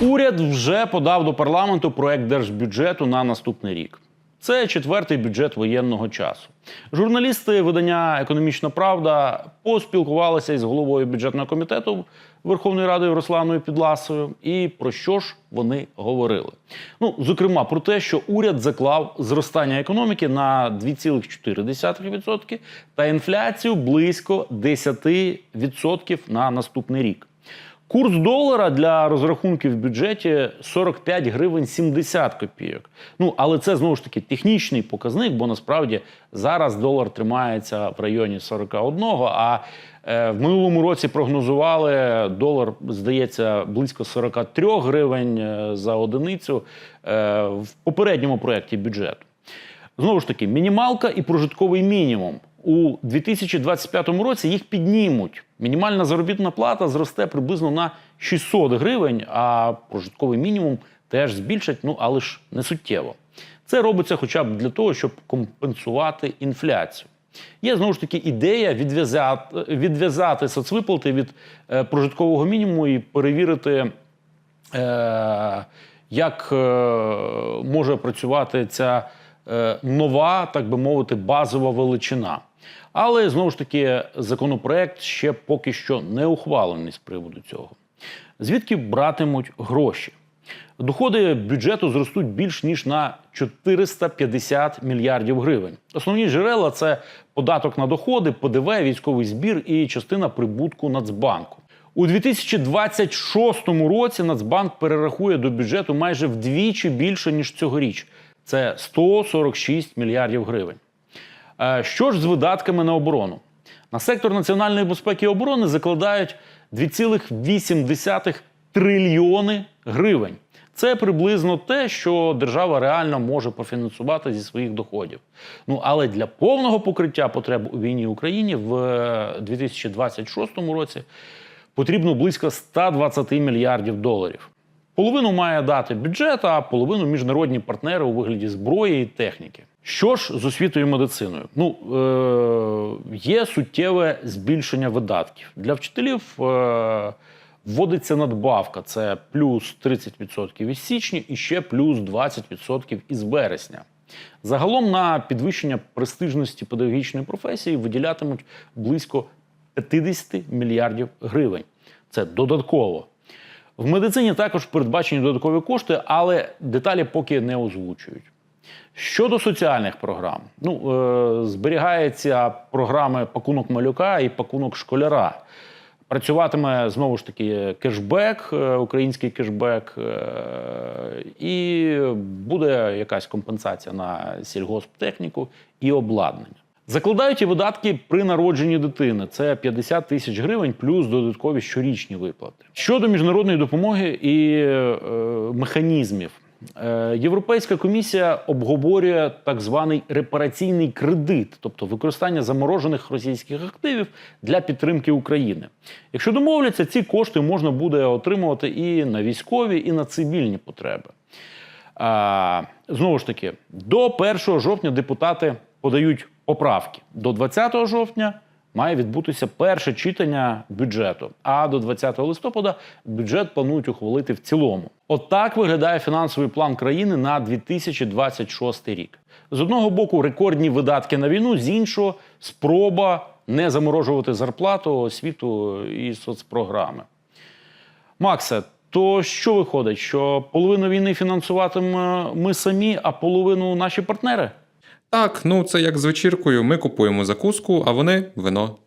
Уряд вже подав до парламенту проект держбюджету на наступний рік. Це четвертий бюджет воєнного часу. Журналісти видання Економічна Правда поспілкувалися із головою бюджетного комітету Верховної Ради Русланою Підласою. І про що ж вони говорили? Ну, зокрема, про те, що уряд заклав зростання економіки на 2,4% та інфляцію близько 10% на наступний рік. Курс долара для розрахунків в бюджеті 45 гривень 70 копійок. Ну але це знову ж таки технічний показник, бо насправді зараз долар тримається в районі 41, а е, в минулому році прогнозували долар, здається, близько 43 гривень е, за одиницю е, в попередньому проєкті бюджету. Знову ж таки, мінімалка і прожитковий мінімум. У 2025 році їх піднімуть. Мінімальна заробітна плата зросте приблизно на 600 гривень, а прожитковий мінімум теж збільшать, ну але ж не суттєво. Це робиться хоча б для того, щоб компенсувати інфляцію. Є знову ж таки ідея відв'язати, відв'язати соцвиплати від е, прожиткового мінімуму і перевірити е, як е, може працювати ця нова, так би мовити, базова величина. Але знову ж таки, законопроект ще поки що не ухвалений з приводу цього. Звідки братимуть гроші? Доходи бюджету зростуть більш ніж на 450 мільярдів гривень. Основні джерела це податок на доходи, ПДВ, військовий збір і частина прибутку Нацбанку. У 2026 році Нацбанк перерахує до бюджету майже вдвічі більше ніж цьогоріч. Це 146 мільярдів гривень. Е, Що ж з видатками на оборону? На сектор національної безпеки і оборони закладають 2,8 трильйони гривень. Це приблизно те, що держава реально може профінансувати зі своїх доходів. Ну але для повного покриття потреб у війні в Україні в е, 2026 році потрібно близько 120 мільярдів доларів. Половину має дати бюджет, а половину міжнародні партнери у вигляді зброї і техніки. Що ж з освітою і медициною? Ну е- є суттєве збільшення видатків для вчителів. Е- Вводиться надбавка, це плюс 30% із січня і ще плюс 20% із вересня. Загалом на підвищення престижності педагогічної професії виділятимуть близько 50 мільярдів гривень. Це додатково. В медицині також передбачені додаткові кошти, але деталі поки не озвучують. Щодо соціальних програм, ну е, зберігається програми пакунок малюка і пакунок школяра. Працюватиме знову ж таки кешбек, е, український кешбек, е, і буде якась компенсація на сільгосптехніку і обладнання. Закладають і видатки при народженні дитини. Це 50 тисяч гривень плюс додаткові щорічні виплати. Щодо міжнародної допомоги і е, механізмів. Е, Європейська комісія обговорює так званий репараційний кредит, тобто використання заморожених російських активів для підтримки України. Якщо домовляться, ці кошти можна буде отримувати і на військові, і на цивільні потреби. А, знову ж таки, до 1 жовтня депутати подають поправки. До 20 жовтня має відбутися перше читання бюджету. А до 20 листопада бюджет планують ухвалити в цілому. От виглядає фінансовий план країни на 2026 рік. З одного боку, рекордні видатки на війну, з іншого спроба не заморожувати зарплату, освіту і соцпрограми. Максе, то що виходить? Що половину війни фінансуватиме ми самі, а половину наші партнери? Так, ну це як з вечіркою. Ми купуємо закуску, а вони вино.